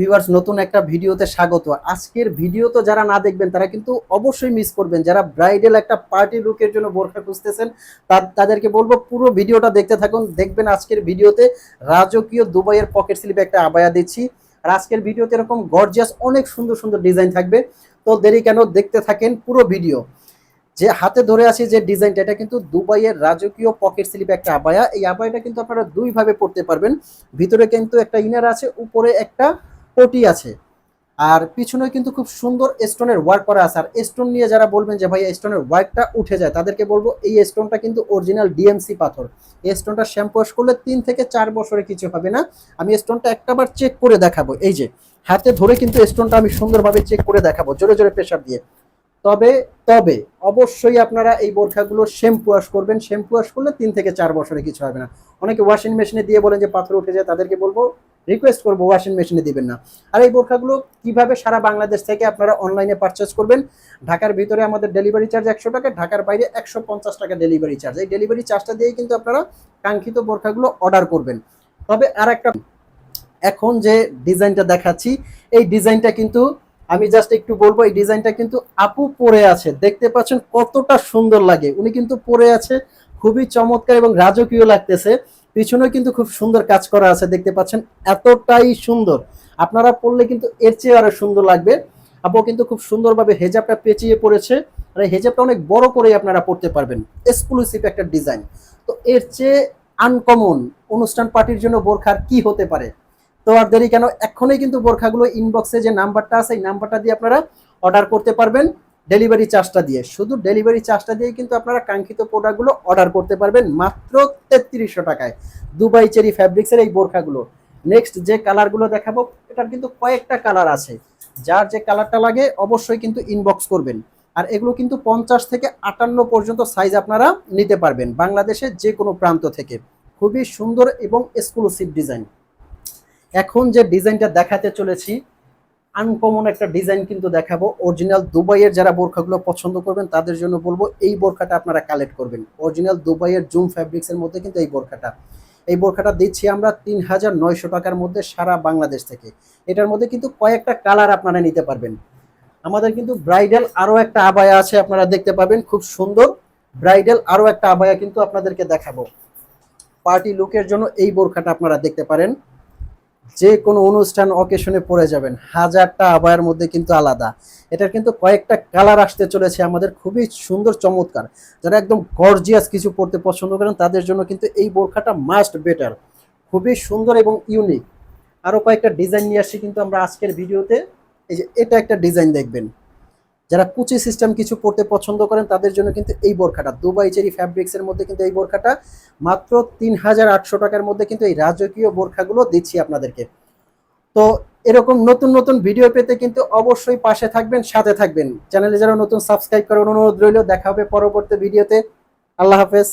Viewers নতুন একটা ভিডিওতে স্বাগত। আজকের ভিডিও তো যারা না দেখবেন, তারা কিন্তু অবশ্যই মিস করবেন। যারা ব্রাইডাল একটা পার্টি লুকের জন্য বোরখা খুঁজতেছেন তাদেরকে বলব, পুরো ভিডিওটা দেখতে থাকুন। দেখবেন আজকের ভিডিওতে রাজকীয় দুবাইয়ের পকেট স্লিপে একটা আবায়া দিচ্ছি। আর আজকের ভিডিওতে এরকম গর্জিয়াস অনেক সুন্দর সুন্দর ডিজাইন থাকবে। তো দেরি কেন দেখতে থাকেন পুরো ভিডিও। যে হাতে ধরে আছি যে ডিজাইনটা এটা কিন্তু দুবাইয়ের রাজকীয় পকেট স্লিপ একটা আবায়া। এই আবায়াটা কিন্তু আপনারা দুইভাবে পড়তে পারবেন। ভিতরে কিন্তু একটা ইনার আছে, উপরে একটা পটি আছে। আর পিছনে কিন্তু খুব সুন্দর স্টোনের ওয়ার্ক করা আছে। আর স্টোন নিয়ে যারা বলবেন যে, ভাই স্টোনের ওয়ার্কটা উঠে যায়, তাদেরকে বলব, এই স্টোনটা কিন্তু অরিজিনাল ডিএমসি পাথর। এই স্টোনটা শ্যাম্পু ওয়াশ করলে তিন থেকে চার বছরে কিছু হবে না। আমি স্টোনটা একটাবার চেক করে দেখাবো। এই যে, হাতে ধরে কিন্তু স্টোনটা আমি সুন্দরভাবে চেক করে দেখাবো, জোরে জোরে প্রেশার দিয়ে। তবে তবে, অবশ্যই আপনারা এই বোরখাগুলো শ্যাম্পু ওয়াশ করবেন। শ্যাম্পু ওয়াশ করলে তিন থেকে চার বছরে কিছু হবে না। অনেকে ওয়াশিং মেশিনে দিয়ে বলেন যে, পাথর উঠে যায়, তাদেরকে বলব রিকোয়েস্ট করব ওয়াশিং মেশিনে দিবেন না। আর এই বোরখাগুলো কীভাবে সারা বাংলাদেশ থেকে আপনারা অনলাইনে পারচেস করবেন? ঢাকার ভিতরে আমাদের ডেলিভারি চার্জ একশো টাকা, ঢাকার বাইরে একশো পঞ্চাশ টাকা ডেলিভারি চার্জ এই ডেলিভারি চার্জটা দিয়েই কিন্তু আপনারা কাঙ্ক্ষিত বোরখাগুলো অর্ডার করবেন। তবে আর একটা এখন যে ডিজাইনটা দেখাচ্ছি, এই ডিজাইনটা কিন্তু আমি জাস্ট একটু বলব, এই ডিজাইনটা কিন্তু আপু পরে আছে। দেখতে পাচ্ছেন কতটা সুন্দর লাগে। উনি কিন্তু পরে আছে, খুবই চমৎকার এবং রাজকীয় লাগতেছে। পিছনেও কিন্তু খুব সুন্দর কাজ করা আছে, দেখতে পাচ্ছেন, এতটাই সুন্দর। আপনারা পরলে কিন্তু এর চেয়ে আরও সুন্দর লাগবে। আপু কিন্তু খুব সুন্দরভাবে হেজাবটা পেঁচিয়ে পড়েছে, আর হেজাবটা অনেক বড় করেই আপনারা পড়তে পারবেন এক্সক্লুসিভ একটা ডিজাইন তো এর চেয়ে আনকমন অনুষ্ঠান পার্টির জন্য বোরখার কি হতে পারে? তো আর দেরি কেন, এখনই কিন্তু বোরখাগুলো ইনবক্সে যে নাম্বারটা আছে, এই নাম্বারটা দিয়ে আপনারা অর্ডার করতে পারবেন। ডেলিভারি চার্জটা দিয়ে। শুধু ডেলিভারি চার্জটা দিয়ে কিন্তু আপনারা কাঙ্ক্ষিত প্রোডাক্টগুলো অর্ডার করতে পারবেন মাত্র তেত্রিশশো টাকায়। দুবাই চেরি ফ্যাব্রিক্সের এই বোরখাগুলো। নেক্সট যে কালারগুলো দেখাবো, এটার কিন্তু কয়েকটা কালার আছে। যার যে কালারটা লাগে, অবশ্যই কিন্তু ইনবক্স করবেন। আর এগুলো কিন্তু পঞ্চাশ থেকে আটান্ন পর্যন্ত সাইজ আপনারা নিতে পারবেন বাংলাদেশের যে কোনো প্রান্ত থেকে। খুবই সুন্দর এবং এক্সক্লুসিভ ডিজাইন এখন যে ডিজাইনটা দেখাতে চলেছি আনকমন একটা ডিজাইন কিন্তু দেখাবো। অরিজিনাল দুবাইয়ের যারা বোরখাগুলো পছন্দ করবেন, তাদের জন্য বলব এই বোরখাটা আপনারা কালেক্ট করবেন। অরিজিনাল দুবাইয়ের জুম ফ্যাব্রিক্সের মধ্যে কিন্তু এই বোরখাটা। এই বোরখাটা দিচ্ছি আমরা তিন হাজার নয়শো টাকার মধ্যে সারা বাংলাদেশ থেকে। এটার মধ্যে কিন্তু কয়েকটা কালার আপনারা নিতে পারবেন। আমাদের কিন্তু ব্রাইডাল আরও একটা আবায়া আছে, আপনারা দেখতে পাবেন, খুব সুন্দর। ব্রাইডাল আরও একটা আবায়া কিন্তু আপনাদেরকে দেখাবো। পার্টি লুকের জন্য এই বোরখাটা আপনারা দেখতে পারেন। যে কোনো অনুষ্ঠান অকেশনে পড়ে যাবেন। হাজারটা আবায়ের মধ্যে কিন্তু আলাদা। এটার কিন্তু কয়েকটা কালার আসতে চলেছে আমাদের। খুবই সুন্দর, চমৎকার। যারা একদম গর্জিয়াস কিছু পড়তে পছন্দ করেন, তাদের জন্য কিন্তু এই বোরখাটা মাস্ট বেটার খুবই সুন্দর এবং ইউনিক আরও কয়েকটা ডিজাইন নিয়ে আসছি কিন্তু আমরা আজকের ভিডিওতে। এই যে, এটা একটা ডিজাইন দেখবেন। যারা কুচি সিস্টেম কিছু পড়তে পছন্দ করেন, তাদের জন্য কিন্তু এই বোরখাটা, দুবাই চেরি ফ্যাব্রিক্সের মধ্যে কিন্তু এই বোরখাটা। মাত্র তিন হাজার আটশো টাকার মধ্যে কিন্তু এই রাজকীয় বোরখাগুলো দিচ্ছি আপনাদেরকে। তো এরকম নতুন নতুন ভিডিও পেতে কিন্তু অবশ্যই পাশে থাকবেন, সাথে থাকবেন। চ্যানেলে যারা নতুন সাবস্ক্রাইব করার অনুরোধ রইল, দেখা হবে পরবর্তী ভিডিওতে আল্লাহ হাফেজ।